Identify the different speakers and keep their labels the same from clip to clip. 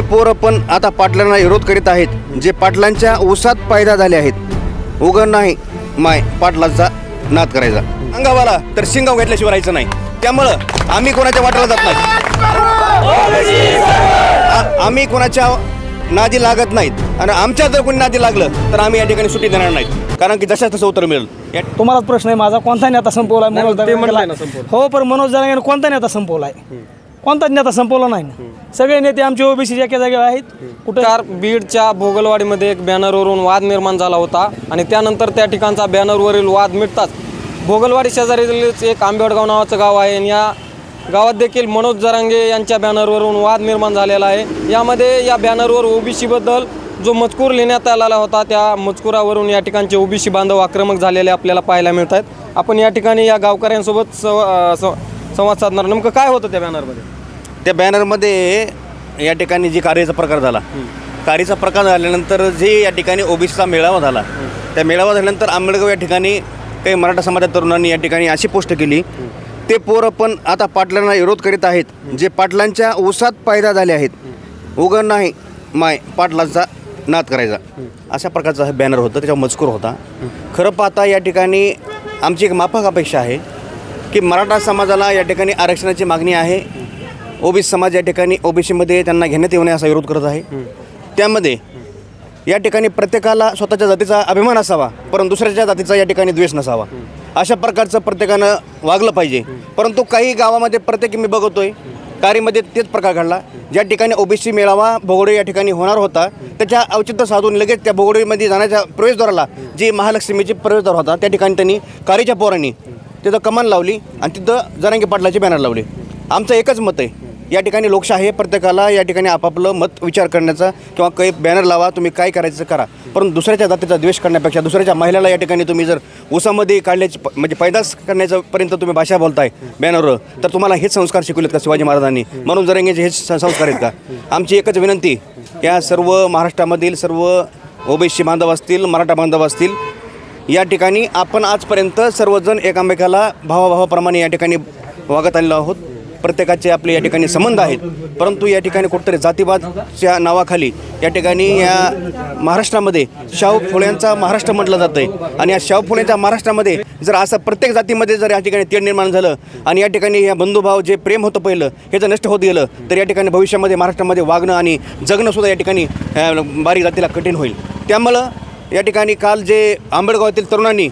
Speaker 1: पोरं पण आता पाटलांना विरोध करीत आहेत जे पाटलांच्या ऊसात पैदा झाले आहेत. उगण नाही माय पाटलांचा नाद करायचा. अंगावाला तर शिंगाव घेतल्याशिवाय राहायचं नाही. त्यामुळं आम्ही कोणाच्या वाट्याला जात नाही. आम्ही कोणाच्या नादी लागत नाहीत. आणि आमच्या जर कोणी नादी लागलं तर आम्ही या ठिकाणी सुट्टी देणार नाहीत. कारण की जशाच तसं उत्तर मिळेल. या
Speaker 2: तुम्हालाच प्रश्न आहे माझा कोणता नेता संपवला
Speaker 3: नाही,
Speaker 2: मनोज
Speaker 3: ते
Speaker 2: जरांगेला?
Speaker 3: म्हणताय ना संपवलं.
Speaker 2: हो पण मनोज जरांगेने कोणता नेता संपवलाय. कोणताच नेता संपवला नाही ना. सगळे नेते आमचे ओबीसी एका जागेवर आहेत. कुठे
Speaker 3: कार बीडच्या भोगलवाडीमध्ये एक बॅनरवरून वाद निर्माण झाला होता आणि त्यानंतर त्या ठिकाणचा बॅनरवरील वाद मिटताच भोगलवाडी शेजारीच एक आंबेडगाव नावाचं गाव आहे आणि या गावात देखील मनोज जरांगे यांच्या बॅनरवरून वाद निर्माण झालेला आहे. यामध्ये या बॅनरवर ओबीसीबद्दल जो मजकूर लिहिण्यात आलेला होता त्या मजकुरावरून या ठिकाणचे ओबीसी बांधव आक्रमक झालेले आपल्याला पाहायला मिळत आहेत आपण या ठिकाणी या गावकऱ्यांसोबत सव सं- संवाद साधणार. नेमकं काय होतं त्या बॅनरमध्ये
Speaker 1: त्या बॅनरमध्ये या ठिकाणी जी कार्याचा प्रकार झाला. कार्याचा प्रकार झाल्यानंतर जे या ठिकाणी ओबीसीचा मेळावा झाला त्या मेळावा झाल्यानंतर आंबेडगाव या ठिकाणी काही मराठा समाजात तरुणांनी या ठिकाणी अशी पोस्ट केली. ते पोरं पण आता पाटलांना विरोध करीत आहेत. जे पाटलांच्या ऊसात पैदा झाले आहेत. उगण नाही माय पाटलांचा नाद करायचा. अशा प्रकारचा हा बॅनर होता त्याच्यावर मजकूर होता. खरं पाहता या ठिकाणी आमची एक माफक अपेक्षा आहे. की मराठा समाजाला या ठिकाणी आरक्षणाची मागणी आहे. ओबीसी समाज या ठिकाणी ओबीसीमध्ये त्यांना घेण्यात येऊ नये असा विरोध करत आहे. त्यामध्ये या ठिकाणी प्रत्येकाला स्वतःच्या जातीचा अभिमान असावा परंतु दुसऱ्याच्या जातीचा या ठिकाणी द्वेष नसावा. अशा प्रकारचं प्रत्येकानं वागलं पाहिजे. परंतु काही गावामध्ये प्रत्येक मी बघतोय कारीमध्ये तेच प्रकार घडला. ज्या ठिकाणी ओबीसी मेळावा भोगडे या ठिकाणी होणार होता त्याच्या औचित्य साधून लगेच त्या भोगडीमध्ये जाण्याच्या प्रवेशद्वाराला जी महालक्ष्मीची प्रवेशद्वार होता त्या ठिकाणी त्यांनी कारीच्या पोरांनी तिथं कमान लावली आणि तिथं जरांगी पाटलाचे बॅनर लावले. आमचं एकच मत आहे या ठिकाणी लोकशाही आहे प्रत्येकाला या ठिकाणी आपापलं मत विचार करण्याचा किंवा काही बॅनर लावा तुम्ही काय करायचं करा. परंतु दुसऱ्याच्या जातीचा द्वेष करण्यापेक्षा दुसऱ्याच्या महिलाला या ठिकाणी तुम्ही जर उसामध्ये काढल्याची प- म्हणजे पैदास करण्याचं पर्यंत तुम्ही भाषा बोलताय बॅनरवर तर तुम्हाला हेच संस्कार शिकवलेत का शिवाजी महाराजांनी? म्हणून जरंगेचे हेच संस्कार आहेत का? आमची एकच विनंती या सर्व महाराष्ट्रामधील सर्व ओबीसी बांधव असतील मराठा बांधव असतील या ठिकाणी आपण आजपर्यंत सर्वजण एकामेकाला भावाभावाप्रमाणे या ठिकाणी वागत आलेलो आहोत. प्रत्येकाचे आपले या ठिकाणी संबंध आहेत. परंतु या ठिकाणी कुठतरी जातीवादच्या नावाखाली या ठिकाणी या महाराष्ट्रामध्ये शाहू फुल्यांचा महाराष्ट्र म्हटलं जातं आहे आणि या शाहू फुल्यांच्या महाराष्ट्रामध्ये जर असं प्रत्येक जातीमध्ये जर या ठिकाणी तेढ निर्माण झालं आणि या ठिकाणी या बंधुभाव जे प्रेम होतं पहिलं हे जर नष्ट होत गेलं तर या ठिकाणी भविष्यामध्ये महाराष्ट्रामध्ये वागणं आणि जगणंसुद्धा या ठिकाणी बारीक जातीला कठीण होईल. त्यामुळं या ठिकाणी काल जे आंबेडगावातील तरुणांनी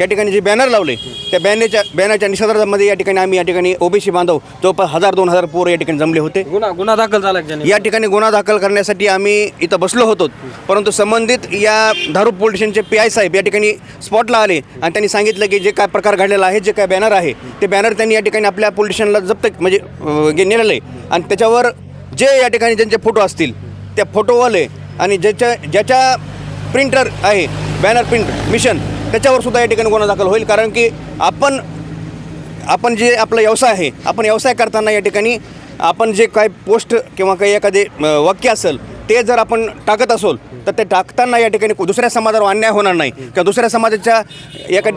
Speaker 1: या ठिकाणी जे बॅनर लावले त्या बॅनरच्या बॅनरच्या निषेधामध्ये या ठिकाणी आम्ही या ठिकाणी ओबीसी बांधव जवळपास हजार दोन हजार पोरं या ठिकाणी जमले होते.
Speaker 3: गुन्हा गुन्हा दाखल झाला का?
Speaker 1: या ठिकाणी गुन्हा दाखल करण्यासाठी आम्ही इथं बसलो होतो. परंतु संबंधित या धारू पोलीस स्टेशनचे पी आय साहेब या ठिकाणी स्पॉटला आले आणि त्यांनी सांगितलं की जे काय प्रकार घडलेला आहे जे काय बॅनर आहे ते बॅनर त्यांनी या ठिकाणी आपल्या पोलीस स्टेशनला जप्त म्हणजे नेलेलं आहे. आणि त्याच्यावर जे या ठिकाणी ज्यांचे फोटो असतील त्या फोटोवाले आणि ज्याच्या ज्याच्या प्रिंटर आहे बॅनर प्रिंट मिशन त्याच्यावर सुद्धा या ठिकाणी गुन्हा दाखल होईल कारण की आपण आपण जे आपला व्यवसाय आहे आपण व्यवसाय करताना या ठिकाणी आपण जे काय पोस्ट किंवा काही एखादे वाक्य असेल ते जर आपण टाकत असोल तर ते टाकताना या ठिकाणी दुसऱ्या समाजावर अन्याय होणार नाही. किंवा दुसऱ्या समाजाच्या एका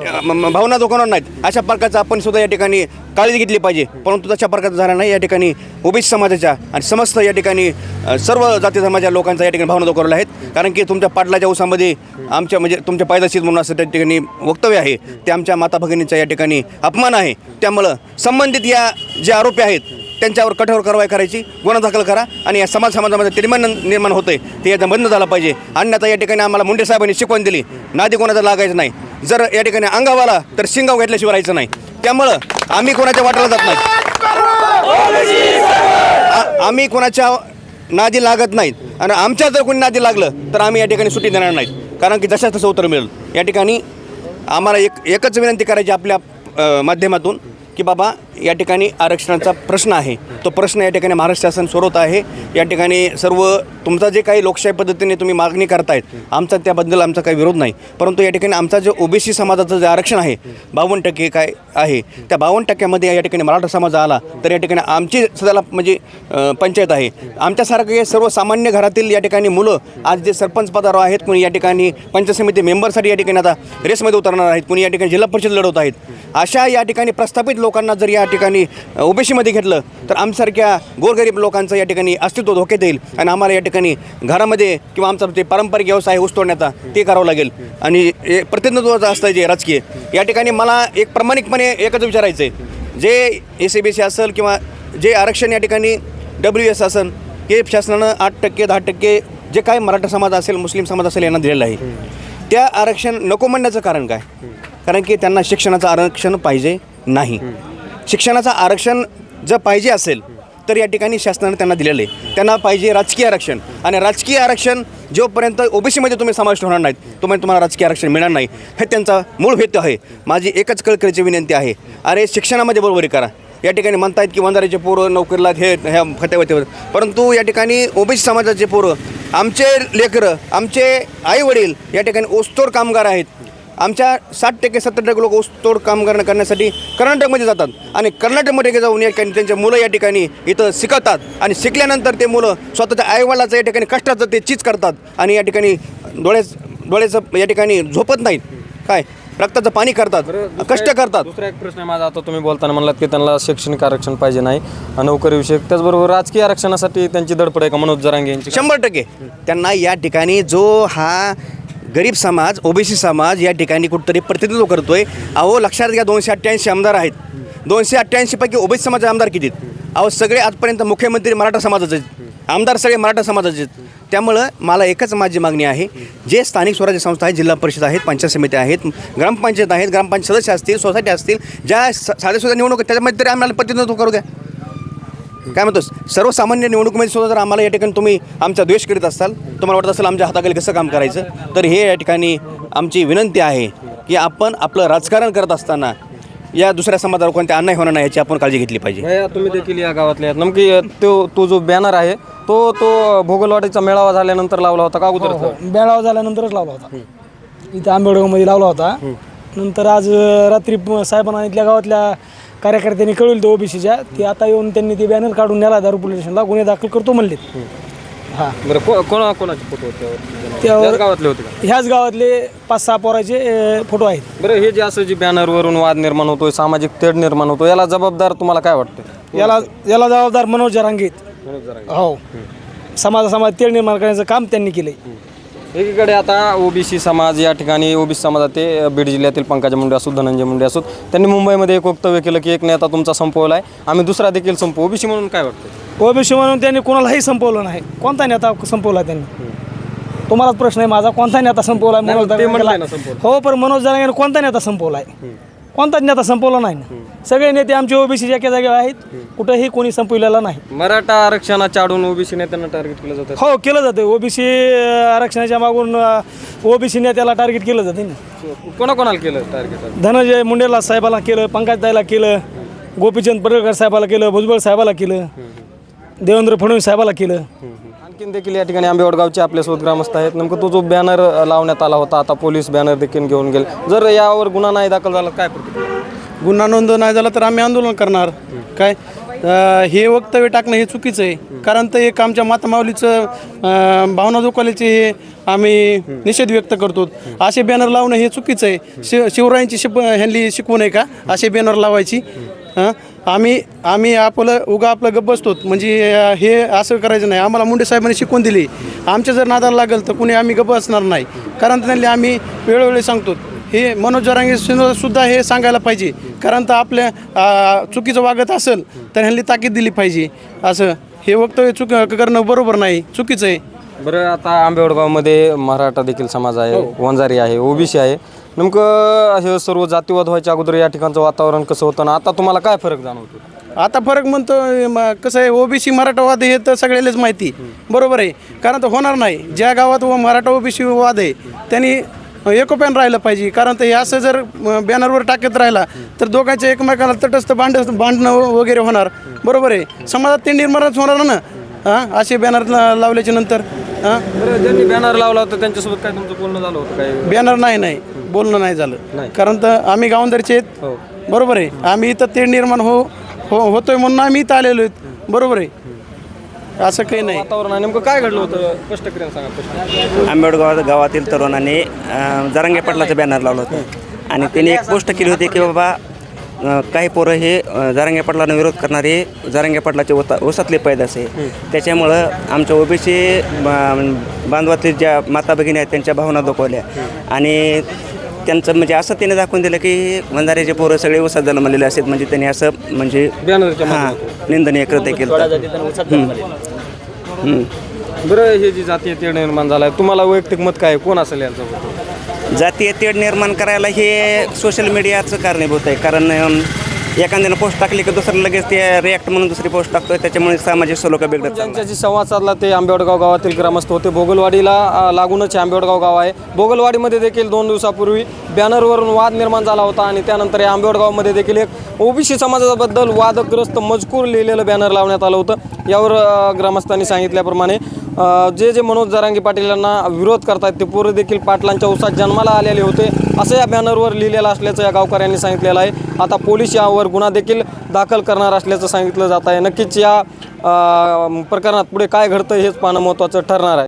Speaker 1: भावना दुखवणार नाहीत. अशा प्रकारचं आपण सुद्धा या ठिकाणी काळजी घेतली पाहिजे. परंतु तशा प्रकारचं झालं नाही. या ठिकाणी ओबीसी समाजाच्या आणि समस्त या ठिकाणी सर्व जाती धर्माच्या लोकांचा या ठिकाणी भावना दुखवल्या आहेत. कारण की तुमच्या पाटलाच्या उसामध्ये आमच्या म्हणजे तुमच्या पायदाशीत म्हणून असं त्या ठिकाणी वक्तव्य आहे. ते आमच्या माता भगिनीचा या ठिकाणी अपमान आहे. त्यामुळं संबंधित या जे आरोपी आहेत त्यांच्यावर कठोर कारवाई करायची गुन्हा दाखल करा आणि या समाज समाजामध्ये तिडमन निर्माण होते ते याचा बंद झाला पाहिजे. अन्यथा या ठिकाणी आम्हाला मुंडे साहेबांनी शिकवण दिली. नादी कोणाचा लागायचं नाही. जर या ठिकाणी अंगावाला तर शिंगाव घेतल्याशिवाय राहायचं नाही. त्यामुळं आम्ही कोणाच्या वाटाला जात नाही. आम्ही कोणाच्या नादी लागत नाहीत आणि आमच्या जर कोणी नादी लागलं तर आम्ही या ठिकाणी सुट्टी देणार नाहीत कारण की जशाच तसं उत्तर मिळेल. या ठिकाणी आम्हाला एक एकच विनंती करायची आपल्या माध्यमातून. की बाबा या ठिकाणी आरक्षणाचा प्रश्न आहे तो प्रश्न या ठिकाणी महाराष्ट्र शासन सोडवत आहे या ठिकाणी सर्व तुमचा जे काही लोकशाही पद्धतीने तुम्ही मागणी करतायत आमचा त्याबद्दल आमचा काही विरोध नाही परंतु या ठिकाणी आमचा जे ओबीसी समाजाचं जे आरक्षण आहे बावन्न टक्के काय आहे त्या बावन्न टक्क्यामध्ये या ठिकाणी मराठा समाज आला तर या ठिकाणी आमची सध्याला म्हणजे पंचायत आहे आमच्यासारखे सर्वसामान्य घरातील या ठिकाणी मुलं आज जे सरपंच पदावर आहेत कोणी या ठिकाणी पंचायत समिती मेंबरसाठी या ठिकाणी आता रेसमध्ये उतरणार आहेत कोणी या ठिकाणी जिल्हा परिषद लढवत आहेत अशा या ठिकाणी प्रस्थापित लोकांना जर या ठिकाणी ओबीसीमध्ये घेतलं तर आमसारख्या गोरगरीब लोकांचं या ठिकाणी अस्तित्व धोक्यात येईल आणि आम्हाला या ठिकाणी घरामध्ये किंवा आमचा जे पारंपरिक व्यवसाय ऊस तोडण्याचा ते करावं लागेल. आणि प्रतिनिधित्वाचं असतं जे राजकीय. या ठिकाणी मला एक प्रामाणिकपणे एकच विचारायचं आहे जे ए सी बी सी असेल किंवा जे आरक्षण या ठिकाणी डब्ल्यू एस असेल हे शासनानं आठ टक्के दहा टक्के जे काय मराठा समाज असेल मुस्लिम समाज असेल यांना दिलेलं आहे. त्या आरक्षण नको म्हणण्याचं कारण काय? कारण की त्यांना शिक्षणाचं आरक्षण पाहिजे. नाही. शिक्षणाचं आरक्षण जर पाहिजे असेल तर या ठिकाणी शासनाने त्यांना दिलेलं आहे. त्यांना पाहिजे राजकीय आरक्षण. आणि राजकीय आरक्षण जोपर्यंत ओबीसीमध्ये तुम्ही समाविष्ट होणार नाहीत तोपर्यंत तुम्हाला राजकीय आरक्षण मिळणार नाही. हे त्यांचा मूळ हेतू आहे. माझी एकच कळकळीची विनंती आहे. अरे शिक्षणामध्ये बरोबरी करा. या ठिकाणी म्हणतायत की वंजारीचे पोरं नोकरीला हे ह्या फतेवतेवर परंतु या ठिकाणी ओबीसी समाजाचे पोरं आमचे लेकरं आमचे आईवडील या ठिकाणी ओस्तोर कामगार आहेत. आमच्या साठ टक्के सत्तर टक्के लोक ऊसतोड कामगार करण्यासाठी कर्नाटकमध्ये जातात. आणि कर्नाटकमध्ये जाऊन या ठिकाणी त्यांच्या मुलं या ठिकाणी इथं शिकवतात. आणि शिकल्यानंतर ते मुलं स्वतःच्या आईवडिलाचं या ठिकाणी कष्टाचं ते चीज करतात. आणि या ठिकाणी डोळ्याच डोळ्याचं या ठिकाणी झोपत नाहीत. काय? रक्ताचं पाणी करतात. कष्ट करतात.
Speaker 3: दुसरा एक प्रश्न माझा. आता तुम्ही बोलताना म्हणलात की त्यांना शैक्षणिक आरक्षण पाहिजे नाही. नोकरी विषयक त्याचबरोबर राजकीय आरक्षणासाठी त्यांची धडपड आहे का? मनोज जरांगे यांची?
Speaker 1: शंभर टक्के. त्यांना या ठिकाणी जो हा गरीब समाज ओबीसी समाज या ठिकाणी कुठंतरी प्रतिनिधित्व करतोय. अहो लक्षात घ्या दोनशे अठ्ठ्याऐंशी आमदार आहेत. दोनशे अठ्ठ्याऐंशी ओबीसी समाजाचे आमदार किती आहेत? अहो सगळे आजपर्यंत मुख्यमंत्री मराठा समाजाचे आहेत. आमदार सगळे मराठा समाजाचे आहेत. त्यामुळं मला एकच माझी मागणी आहे जे स्थानिक स्वराज्य संस्था आहेत जिल्हा परिषद आहेत पंचायत समिती आहेत ग्रामपंचायत आहेत ग्रामपंचायत सदस्य असतील सोसायटी असतील ज्या स- साध्या सुद्धा निवडणूक त्याच्यामध्ये तरी आम्हाला प्रतिनिधित्व करू द्या. काय म्हणतोस? सर्वसामान्य निवडणुकीमध्ये सुद्धा जर आम्हाला या ठिकाणी तुम्ही आमचा द्वेष करीत असाल तुम्हाला वाटत असेल आमच्या हाताखाली कसं काम करायचं तर हे या ठिकाणी आमची विनंती आहे की आपण आपलं राजकारण करत असताना या दुसऱ्या समाजावर कोणत्या अन्याय होणार नाही याची आपण काळजी घेतली पाहिजे.
Speaker 3: भैया तुम्ही देखील या गावातले आहेत. नेमकी तो तो जो बॅनर आहे तो तो भोगलवाडीचा मेळावा झाल्यानंतर लावला होता का अगोदर
Speaker 2: बेळाव झाल्यानंतरच लावला होता. इथं आंबेडगावमध्ये लावला होता. नंतर आज अं, रात्री प- साहेबांना इथल्या गावातल्या कार्यकर्त्यांनी कळवलं ते ओबीसीच्या ते आता येऊन त्यांनी ते बॅनर काढून नेला दारू पोलीस स्टेशनला गुन्हे दाखल करतो म्हणलेत हां.
Speaker 3: बरं को- कोणा कोणाचे फोटो होते?
Speaker 2: त्यावर-
Speaker 3: त्याच गावातले होते का?
Speaker 2: ह्याच गावातले पाच सहा पोराचे फोटो आहेत.
Speaker 3: बरं हे जे असं जे बॅनरवरून वाद निर्माण होतोय सामाजिक तेढ निर्माण होतो याला जबाबदार तुम्हाला काय वाटतं?
Speaker 2: याला याला जबाबदार मनोज जरांगीत हो. समाजा समाज तेढ निर्माण करण्याचं काम त्यांनी केलंय.
Speaker 3: एकीकडे आता ओबीसी समाज या ठिकाणी ओबीसी समाजात ते बीड जिल्ह्यातील पंकजा मुंडे असो धनंजय मुंडे असो त्यांनी मुंबईमध्ये एक वक्तव्य केलं की एक नेता तुमचा संपवला आहे आम्ही दुसरा देखील संपू ओबीसी म्हणून काय वाटतं
Speaker 2: ओबीसी म्हणून त्यांनी कोणालाही संपवलं नाही. कोणता नेता संपवला त्यांनी? तुम्हालाच प्रश्न आहे माझा. कोणता नेता संपवला? मनोज
Speaker 3: संपवलं.
Speaker 2: हो पण मनोज जरांगेने कोणता नेता संपवलाय? कोणताच नेता संपवला नाही ना. सगळे नेते आमचे ओबीसी एका जागेवर आहेत कुठेही कोणी संपवलेला नाही.
Speaker 3: मराठा आरक्षणाच्या आडून ओबीसी नेत्यांना टार्गेट केलं जातं?
Speaker 2: हो केलं जातं. ओबीसी आरक्षणाच्या मागून ओबीसी नेत्याला टार्गेट केलं जाते ना.
Speaker 3: कोणाकोणाला केलं टार्गेट
Speaker 2: धनंजय मुंडेला साहेबाला केलं पंकजदाईला केलं गोपीचंद पडळकर साहेबाला केलं भुजबळ साहेबाला केलं देवेंद्र फडणवीस साहेबाला केलं.
Speaker 3: आणखीन देखील या ठिकाणी आंबेवडगावचे आपल्यासोबत ग्रामस्थ आहेत. नेमकं तो जो बॅनर लावण्यात आला होता आता पोलीस बॅनर देखील घेऊन गेले. जर यावर गुन्हा नाही दाखल झाला काय प्रतिक्रिया?
Speaker 4: गुन्हा नोंद नाही झाला तर आम्ही आंदोलन करणार. काय? हे वक्तव्य टाकणं हे चुकीचं आहे. कारण तर एक आमच्या मातमाऊलीचं भावना दुखालीचे हे आम्ही निषेध व्यक्त करतो. असे बॅनर लावणं हे चुकीचं आहे. शिव शिवरायांची शिप ह्यांनी शिकवू नये का? असे बॅनर लावायची. हं? आम्ही आम्ही आपलं उगा आपलं गप्प बसतो म्हणजे हे असं करायचं नाही. आम्हाला मुंडे साहेबांनी शिकवून दिली. आमच्या जर नादाला लागेल तर कुणी आम्ही गप्प असणार नाही. कारण त्यांनी आम्ही वेळोवेळी सांगतो हे मनोज जरांगे सुद्धा हे सांगायला पाहिजे. कारण तर आपल्या चुकीचं वागत असेल तर ह्यांनी ताकीद दिली पाहिजे. असं. हे वक्तव्य चुक करणं बरोबर नाही. चुकीचं आहे.
Speaker 3: बरं आता आंबेवडगावमध्ये मराठा देखील समाज आहे. वंजारी आहे. ओबीसी आहे. नेमकं हे सर्व जातीवाद व्हायच्या अगोदर या ठिकाणचं वातावरण कसं होतं ना आता तुम्हाला काय फरक जाणवतो
Speaker 4: आता फरक म्हणतो म- कसं आहे ओबीसी मराठावाद हे तर सगळ्यालाच माहिती. बरोबर आहे. कारण तर होणार नाही. ज्या गावात व मराठा ओबीसी वाद आहे त्यांनी एकोप्यान राहिलं पाहिजे. कारण तर हे असं जर म, बॅनरवर टाकत राहिला तर दोघांच्या एकमेकाला तटस्थ भांड भांडणं वगैरे होणार. बरोबर आहे. समाजात ते निर्माणच होणार ना? हां? असे बॅनर ला- लावल्याच्या नंतर. हां?
Speaker 3: बरं ज्यांनी बॅनर लावला होता त्यांच्यासोबत काय तुमचं बोलणं झालं होतं? काय?
Speaker 4: बॅनर नाही नाही. बोलणं नाही झालं. कारण तर आम्ही गावंदरचे आहेत. बरोबर आहे. आम्ही इथं ते निर्माण हो हो होतोय म्हणून आम्ही इथं आलेलो आहेत. बरोबर आहे. असं काही नाही.
Speaker 3: वातावरण नेमकं काय घडलं होतं? स्पष्ट करून सांगा
Speaker 5: आंबेडगाव गावातील तरुणाने जरांगे पाटलाचं बॅनर लावलं होतं. आणि त्यांनी एक पोस्ट केली होती की बाबा काही पोरं हे जारंगे पाटलांना विरोध करणारे जारंगे पाटलाचे ओता ओसातले पैदास आहे त्याच्यामुळं आमच्या ओबीसी बांधवातले ज्या माता भगिनी आहेत त्यांच्या भावना दाखवल्या. आणि त्यांचं म्हणजे असं त्याने दाखवून दिलं की वंजाऱ्याचे पोरं सगळे ओसात जन्मलेले असतात म्हणजे त्यांनी असं म्हणजे हां निंदनीय कृत्य केलं.
Speaker 3: बरं हे जी जातीय तेढ निर्माण झाला आहे तुम्हाला वैयक्तिक मत काय आहे? कोण असेल याचं
Speaker 5: जातीय तेढ निर्माण करायला हे सोशल मीडियाचं कारणीभूत आहे. कारण अम, एखाद्यानं पोस्ट टाकली की दुसरं लगेच ते रिॲक्ट म्हणून दुसरी पोस्ट टाकतोय त्याच्यामुळे सामाजिक सलोख बिघडत चालला.
Speaker 3: ज्यांच्याशी संवाद साधला ते आंबेवडगाव गावातील ग्रामस्थ होते भोगलवाडीला लागूनच हे आंबेवडगाव गाव आहे भोगलवाडीमध्ये देखील दोन दिवसापूर्वी बॅनरवरून वाद निर्माण झाला होता आणि त्यानंतर या आंबेवडगावमध्ये देखील एक ओबीसी समाजाबद्दल वादग्रस्त मजकूर लिहिलेलं बॅनर लावण्यात आलं होतं. यावर ग्रामस्थांनी सांगितल्याप्रमाणे जे जे मनोज जरांगी पाटील यांना विरोध करतात ते पोरं देखील पाटलांच्या उसात जन्माला आलेले होते. असं या बॅनरवर लिहिलेलं असल्याचं या गावकऱ्यांनी सांगितलेलं आहे. आता पोलीस यावर गुन्हा देखील दाखल करणार असल्याचं सांगितलं जात आहे. नक्कीच या प्रकरणात पुढे काय घडतं हेच पाहणं महत्त्वाचं ठरणार आहे.